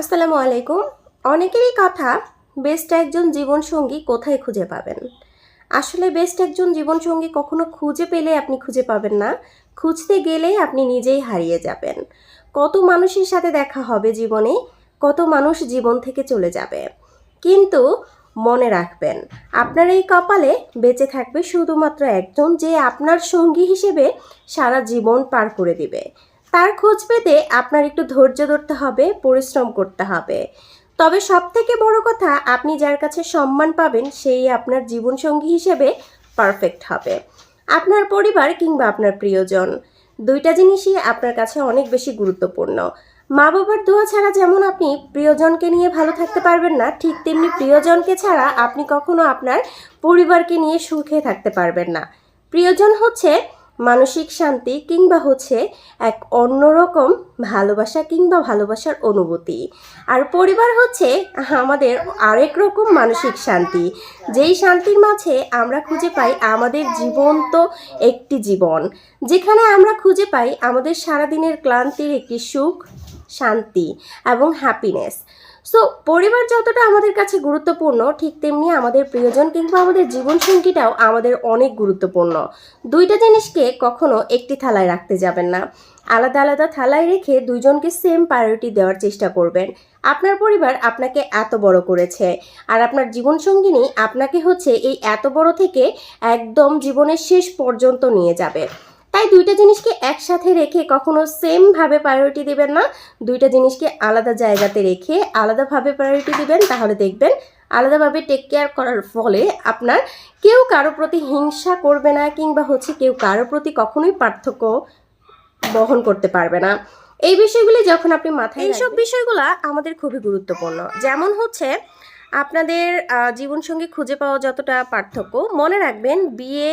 আসসালামু আলাইকুম। অনেকেরই কথা, বেস্ট একজন জীবনসঙ্গী কোথায় খুঁজে পাবেন? আসলে বেস্ট একজন জীবনসঙ্গী কখনো খুঁজে পেলে আপনি খুঁজে পাবেন না। খুঁজতে গেলেই আপনি নিজেই হারিয়ে যাবেন। কত মানুষের সাথে দেখা হবে জীবনে, কত মানুষ জীবন থেকে চলে যাবে। কিন্তু মনে রাখবেন, আপনার এই কপালে বেঁচে থাকবে শুধুমাত্র একজন যে আপনার সঙ্গী হিসেবে সারা জীবন পার করে দিবে। তার খোঁজ পেতে আপনার একটু ধৈর্য ধরতে হবে, পরিশ্রম করতে হবে। তবে সব থেকে বড় কথা, আপনি যার কাছে সম্মান পাবেন, সেই আপনার জীবনসঙ্গী হিসেবে পারফেক্ট হবে। আপনার পরিবার কিংবা আপনার প্রিয়জন, দুইটা জিনিসই আপনার কাছে অনেক বেশি গুরুত্বপূর্ণ। মা বাবার দোয়া ছাড়া যেমন আপনি প্রিয়জনকে নিয়ে ভালো থাকতে পারবেন না, ঠিক তেমনি প্রিয়জনকে ছাড়া আপনি কখনো আপনার পরিবারকে নিয়ে সুখে থাকতে পারবেন না। প্রিয়জন হচ্ছে মানসিক শান্তি কিংবা হচ্ছে এক অন্যরকম ভালোবাসা কিংবা ভালোবাসার অনুভূতি। আর পরিবার হচ্ছে আমাদের আরেক রকম মানসিক শান্তি। যেই শান্তির মাঝে আমরা খুঁজে পাই আমাদের জীবন্ত একটি জীবন। যেখানে আমরা খুঁজে পাই আমাদের সারাদিনের ক্লান্তির একটি সুখ, শান্তি এবং হ্যাপিনেস সো পরিবার যতটা আমাদের কাছে গুরুত্বপূর্ণ, ঠিক তেমনি আমাদের প্রিয়জন কিংবা আমাদের জীবনসঙ্গীটাও আমাদের অনেক গুরুত্বপূর্ণ। দুইটা জিনিসকে কখনো একটি থালায় রাখতে যাবেন না। আলাদা আলাদা থালায় রেখে দুইজনকে সেম প্রায়োরিটি দেওয়ার চেষ্টা করবেন। আপনার পরিবার আপনাকে এত বড় করেছে আর আপনার জীবনসঙ্গিনী আপনাকে হচ্ছে এই এত বড় থেকে একদম জীবনের শেষ পর্যন্ত নিয়ে যাবে। দুইটা জিনিসকে একসাথে রেখে কখনো সেমভাবে প্রায়োরিটি দিবেন না। দুইটা জিনিসকে আলাদা জায়গাতে রেখে আলাদাভাবে প্রায়োরিটি দিবেন তাহলে দেখবেন আলাদাভাবে টেক কেয়ার করার ফলে আপনার কেউ কারও প্রতি হিংসা করবে না কিংবা হচ্ছে কেউ কারও প্রতি কখনোই পার্থক্য বহন করতে পারবে না। এই বিষয়গুলি যখন আপনি মাথায় এইসব বিষয়গুলো আমাদের খুবই গুরুত্বপূর্ণ। যেমন হচ্ছে আপনাদের জীবনসঙ্গী খুঁজে পাওয়া যতটা পার্থক্য, মনে রাখবেন বিয়ে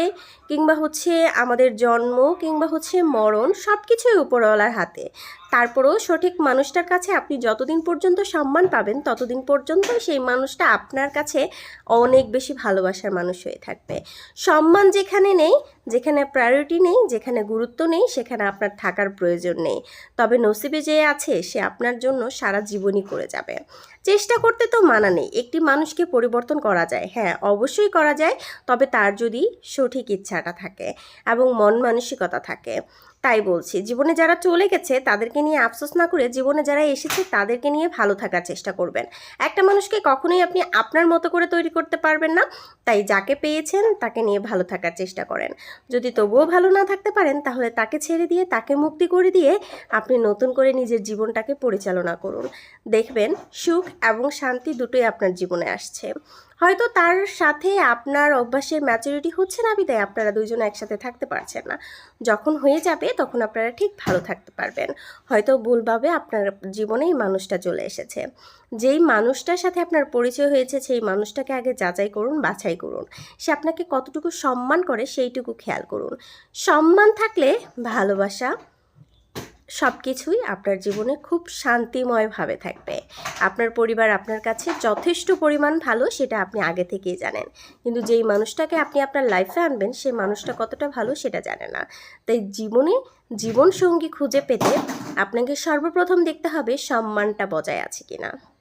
কিংবা হচ্ছে আমাদের জন্ম কিংবা হচ্ছে মরণ সব কিছুই উপরওয়ালার হাতে। তারপরেও সঠিক মানুষটার কাছে আপনি যতদিন পর্যন্ত সম্মান পাবেন, ততদিন পর্যন্ত সেই মানুষটা আপনার কাছে অনেক বেশি ভালোবাসার মানুষ হয়ে থাকবে। সম্মান যেখানে নেই, যেখানে প্রায়োরিটি নেই, যেখানে গুরুত্ব নেই, সেখানে আপনার থাকার প্রয়োজন নেই। তবে নসিবে যে আছে, সে আপনার জন্য সারা জীবনই করে যাবে। চেষ্টা করতে তো মানা নেই, একটি মানুষকে পরিবর্তন করা যায়। হ্যাঁ অবশ্যই করা যায়, তবে তার যদি সঠিক ইচ্ছাটা থাকে এবং মন মানসিকতা থাকে। তাই বলছি, জীবনে যারা চলে গেছে তাদেরকে নিয়ে আফসোস না করে জীবনে যারা এসেছে তাদেরকে নিয়ে ভালো থাকার চেষ্টা করবেন। একটা মানুষকে কখনোই আপনি আপনার মতো করে তৈরি করতে পারবেন না, তাই যাকে পেয়েছেন তাকে নিয়ে ভালো থাকার চেষ্টা করেন। যদি তবুও ভালো না থাকতে পারেন, তাহলে তাকে ছেড়ে দিয়ে, তাকে মুক্তি করে দিয়ে আপনি নতুন করে নিজের জীবনটাকে পরিচালনা করুন। দেখবেন সুখ এবং শান্তি দুটোই আপনার জীবনে আসছে। হয়তো তার সাথে আপনার অভ্যাসের ম্যাচুরিটি হচ্ছে না বিদায়, আপনারা দুইজন একসাথে থাকতে পারছেন না। যখন হয়ে যাবে তখন আপনারা ঠিক ভালো থাকতে পারবেন। হয়তো ভুলভাবে আপনার জীবনে এই মানুষটা চলে এসেছে। যেই মানুষটার সাথে আপনার পরিচয় হয়েছে, সেই মানুষটাকে আগে যাচাই করুন, বাছাই করুন। সে আপনাকে কতটুকু সম্মান করে সেইটুকু খেয়াল করুন। সম্মান থাকলে ভালোবাসা সব কিছুই আপনার জীবনে খুব শান্তিময়ভাবে থাকবে। আপনার পরিবার আপনার কাছে যথেষ্ট পরিমাণ ভালো সেটা আপনি আগে থেকেই জানেন। কিন্তু যেই মানুষটাকে আপনি আপনার লাইফে আনবেন সেই মানুষটা কতটা ভালো সেটা জানে না। তাই জীবনে জীবনসঙ্গী খুঁজে পেতে আপনাকে সর্বপ্রথম দেখতে হবে সম্মানটা বজায় আছে কিনা।